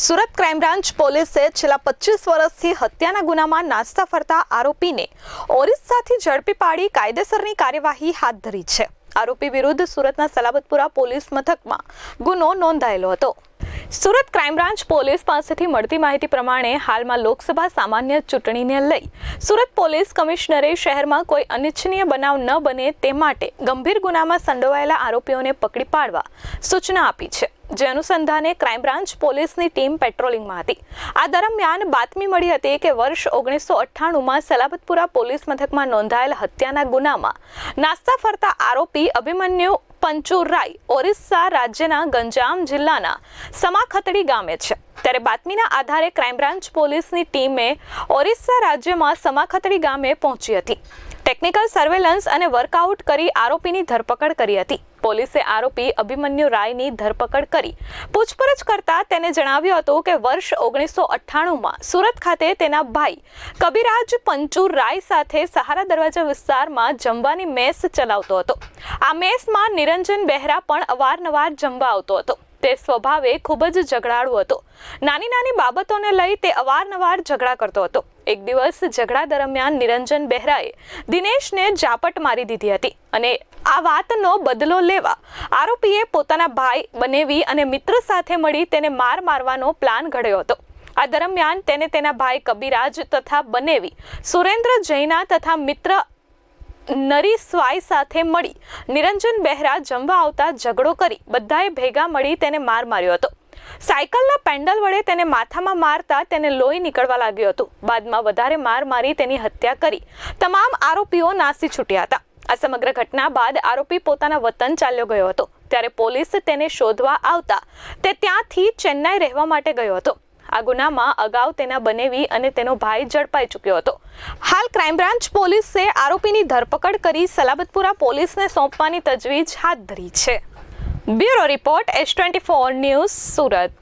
Surat crime branch પોલીસે છેલ્લા પચીસ વર્ષથી હત્યાના ગુનામાં નાસ્તા ફરતા આરોપીને ઓરિસ્સાથી ઝડપી પાડી કાયદેસરની કાર્યવાહી હાથ ધરી છે. આરોપી વિરુદ્ધ સુરતના સલાબતપુરા પોલીસ મથકમાં ગુનો નોંધાયેલો હતો. સુરત ક્રાઇમ બ્રાન્ચ પોલીસ પાસેથી મળતી માહિતી પ્રમાણે હાલમાં લોકસભા સામાન્ય ચૂંટણીને લઈ સુરત પોલીસ કમિશનરે શહેરમાં કોઈ અનિચ્છનીય બનાવ ન બને તે માટે ગંભીર ગુનામાં સંડોવાયેલા આરોપીઓને પકડી પાડવા સૂચના આપી છે. જે અનુસંધાને ક્રાઇમ બ્રાન્ચ પોલીસની ટીમ પેટ્રોલિંગમાં હતી. આ દરમિયાન બાતમી મળી હતી કે વર્ષ ઓગણીસો અઠ્ઠાણુંમાં સલાબતપુરા પોલીસ મથકમાં નોંધાયેલ હત્યાના ગુનામાં નાસ્તા ફરતા આરોપી અભિમન્યુ પંચુરાય ઓરિસ્સા રાજ્યના ગંજામ જિલ્લાના સમાખતડી ગામે છે. ત્યારે બાતમીના આધારે ક્રાઇમ બ્રાન્ચ પોલીસની ટીમે ઓરિસ્સા રાજ્યમાં સમાખતડી ગામે પહોંચી હતી. ટેકનિકલ સર્વેલન્સ અને વર્કઆઉટ કરી આરોપીની ધરપકડ કરી હતી. પોલીસે આરોપી અભિમન્યુ રાયની ધરપકડ કરી. પૂછપરછ કરતા તેને જણાવ્યું હતું કે વર્ષ ઓગણીસો અઠ્ઠાણુંમાં સુરત ખાતે તેના ભાઈ કબીરાજ પંચુ રાય સાથે સહારા દરવાજા વિસ્તારમાં જમવાની મેસ ચલાવતો હતો. આ મેસમાં નિરંજન બહેરા પણ અવારનવાર જમવા આવતો હતો. તે સ્વભાવે ખૂબ જ ઝઘડાળુ હતો. નાની નાની બાબતોને લઈ તે અવારનવાર ઝઘડા કરતો હતો. એક દિવસ ઝઘડા દરમિયાન નિરંજન બહેરાએ દિનેશને ઝાપટ મારી દીધી હતી અને આ વાતનો બદલો લેવા આરોપીએ પોતાના ભાઈ બનેવી અને મિત્ર સાથે મળી તેને માર મારવાનો પ્લાન ઘડ્યો હતો. આ દરમિયાન તેને તેના ભાઈ કબીરાજ તથા બનેવી, સુરેન્દ્ર જૈના તથા મિત્ર નરી સ્વાય સાથે મળી. નિરંજન બહેરા જમવા આવતા ઝઘડો કરી બધાએ ભેગા મળી તેને માર માર્યો હતો. સાયકલના પેન્ડલ વડે તેને માથામાં મારતા તેને લોહી નીકળવા લાગ્યું હતું. બાદમાં વધારે માર મારી તેની હત્યા કરી. તમામ આરોપીઓ નાસી છૂટ્યા હતા. આ સમગ્ર ઘટના બાદ આરોપી પોતાના વતન ચાલ્યો ગયો હતો. ત્યારે પોલીસ તેને શોધવા આવતા તે ત્યાંથી ચેન્નાઈ રહેવા માટે ગયો હતો. આ ગુનામાં અગાઉ તેના બનેવી અને તેનો ભાઈ ઝડપાઈ ચૂક્યો હતો. હાલ ક્રાઇમ બ્રાન્ચ પોલીસે આરોપીની ધરપકડ કરી સલાબતપુરા પોલીસને સોંપવાની તજવીજ હાથ ધરી છે. Bureau report S twenty four news Surat.